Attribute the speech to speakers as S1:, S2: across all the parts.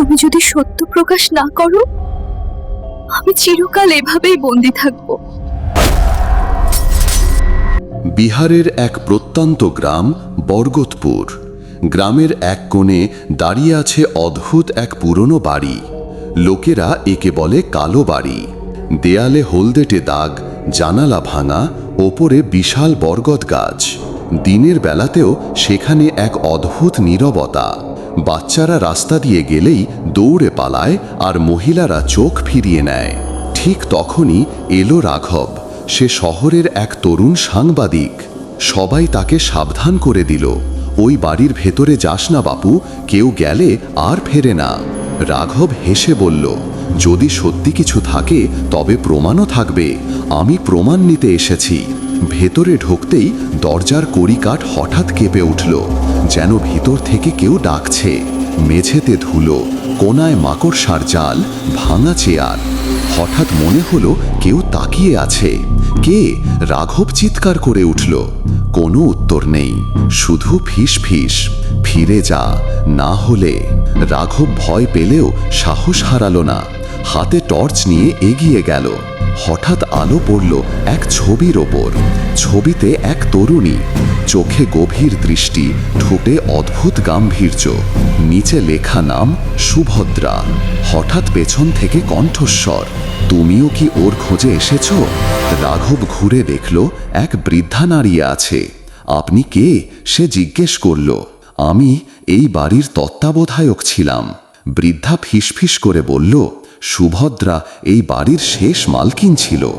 S1: তুমি যদি সত্য প্রকাশ না করো, আমি চিরকাল এভাবেই বন্দি থাকব।
S2: বিহারের এক প্রত্যন্ত গ্রাম, বরগতপুর। গ্রামের এক কোণে দাঁড়িয়ে আছে অদ্ভুত এক পুরনো বাড়ি। লোকেরা একে বলে কালো বাড়ি। দেয়ালে হলদেটে দাগ, জানালা ভাঙা, ওপরে বিশাল বরগদ গাছ। দিনের বেলাতেও সেখানে এক অদ্ভুত নীরবতা। বাচ্চারা রাস্তা দিয়ে গেলেই দৌড়ে পালায় আর মহিলারা চোখ ফিরিয়ে নেয়। ঠিক তখনই এলো রাঘব। সে শহরের এক তরুণ সাংবাদিক। সবাই তাকে সাবধান করে দিল। ওই বাড়ির ভেতরে যাস না বাপু, কেউ গেলে আর ফেরে না। রাঘব হেসে বলল, যদি সত্যি কিছু থাকে, তবে প্রমাণও থাকবে। আমি প্রমাণ নিতে এসেছি। ভেতরে ঢুকতেই দরজার কড়িকাঠ হঠাৎ কেঁপে উঠল, যেন ভিতর থেকে কেউ ডাকছে। মেঝেতে ধুলো, কোনায় মাকড়সার জাল, ভাঙা চেয়ার। হঠাৎ মনে হলো কেউ তাকিয়ে আছে। কে? রাঘব চিৎকার করে উঠল। কোনো উত্তর নেই, শুধু ফিস ফিস। ফিরে যা, না হলে। রাঘব ভয় পেলেও সাহস হারালো না। হাতে টর্চ নিয়ে এগিয়ে গেল। হঠাৎ আলো পড়ল এক ছবির ওপর। ছবিতে এক তরুণী, চোখে গভীর দৃষ্টি, ঠোঁটে অদ্ভুত গাম্ভীর্য, নিচে লেখা নাম সুভদ্রা। হঠাৎ পেছন থেকে কণ্ঠস্বর, তুমিও কি ওর খোঁজে এসেছ? রাঘব ঘুরে দেখল, এক বৃদ্ধা নারী আছে। আপনি কে? সে জিজ্ঞেস করল। আমি এই বাড়ির তত্ত্বাবধায়ক ছিলাম। বৃদ্ধা ফিসফিস করে বলল সুভদ্রা এই বাড়ির শেষ মালকিন ছিল।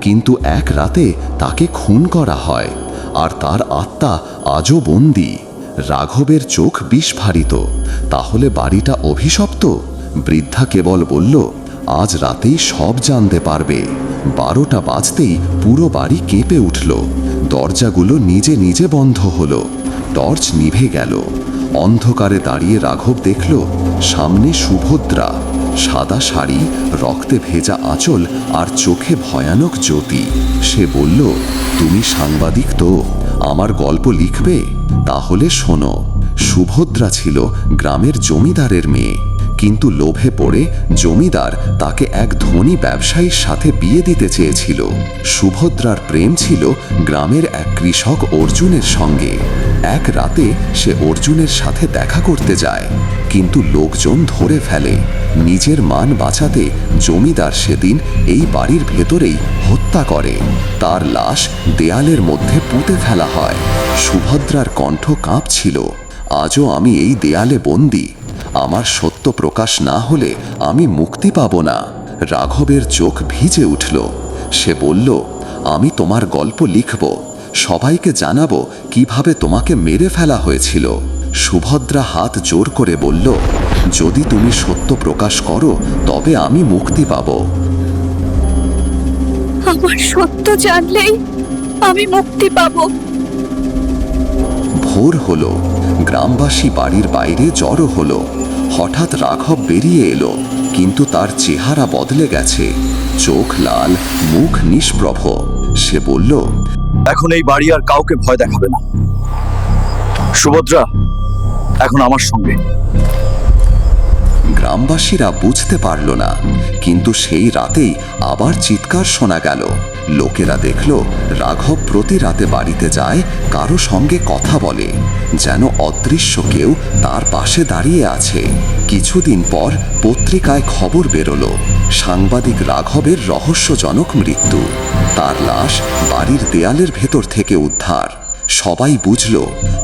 S2: কিন্তু এক রাতে তাকে খুন করা হয় আর তার আত্মা আজও বন্দি। রাঘবের চোখ বিস্ফারিত তাহলে বাড়িটা অভিশপ্ত? বৃদ্ধা কেবল বলল, আজ রাতেই সব জানতে পারবে। বারোটা বাজতেই পুরো বাড়ি কেঁপে উঠল। দরজাগুলো নিজে নিজে বন্ধ হলো। টর্চ নিভে গেল। অন্ধকারে দাঁড়িয়ে রাঘব দেখল, সামনে সুভদ্রা। সাদা শাড়ি, রক্তে ভেজা আঁচল আর চোখে ভয়ানক জ্যোতি। সে বলল, তুমি সাংবাদিক তো, আমার গল্প লিখবে? তাহলে শোনো। সুভদ্রা ছিল গ্রামের জমিদারের মেয়ে। কিন্তু লোভে পড়ে জমিদার তাকে এক ধনী ব্যবসায়ীর সাথে বিয়ে দিতে চেয়েছিল। সুভদ্রার প্রেম ছিল গ্রামের এক কৃষক অর্জুনের সঙ্গে। এক রাতে সে অর্জুনের সাথে দেখা করতে যায়, কিন্তু লোকজন ধরে ফেলে। নিজের মান বাঁচাতে জমিদার সেদিন এই বাড়ির ভেতরেই হত্যা করে। তার লাশ দেয়ালের মধ্যে পুঁতে ফেলা হয়। সুভদ্রার কণ্ঠ কাঁপছিল। আজও আমি এই দেয়ালে বন্দী। আমার সত্য প্রকাশ না হলে আমি মুক্তি পাব না। রাঘবের চোখ ভিজে উঠল। সে বলল আমি তোমার গল্প লিখব। সবাইকে জানাব কীভাবে তোমাকে মেরে ফেলা হয়েছিল। সুভদ্রা হাত জোর করে বলল যদি তুমি সত্য প্রকাশ করো তবে আমি মুক্তি পাব।
S1: আমার সত্য জানলেই আমি মুক্তি পাবো।
S2: ভোর হলো। গ্রামবাসী বাড়ির বাইরে জড়ো হলো। হঠাৎ রাঘব বেরিয়ে এলো কিন্তু তার চেহারা বদলে গেছে। চোখ লাল মুখ নিষ্প্রভ। সে বলল
S3: এখন এই বাড়ি আর কাউকে ভয় দেখাবে না। সুভদ্রা এখন আমার সঙ্গে।
S2: গ্রামবাসীরা বুঝতে পারল না কিন্তু সেই রাতেই আবার চিৎকার শোনা গেল। লোকেরা দেখল, রাঘব প্রতি রাতে বাড়িতে যায়, কারও সঙ্গে কথা বলে, যেন অদৃশ্য কেউ তার পাশে দাঁড়িয়ে আছে। কিছুদিন পর পত্রিকায় খবর বেরোলো, সাংবাদিক রাঘবের রহস্যজনক মৃত্যু। তার লাশ বাড়ির দেয়ালের ভেতর থেকে উদ্ধার। সবাই বুঝল,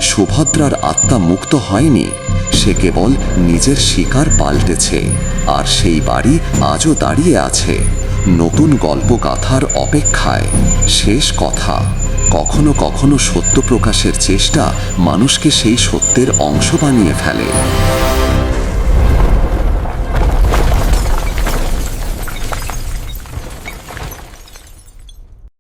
S2: সুভদ্রার আত্মা মুক্ত হয়নি, সে কেবল নিজের শিকার পাল্টেছে, আর সেই বাড়ি আজও দাঁড়িয়ে আছে। নতুন গল্প গাথার অপেক্ষায়। শেষ কথা, কখনো কখনো সত্য প্রকাশের চেষ্টা মানুষকে সেই সত্যের অংশ বানিয়ে ফেলে।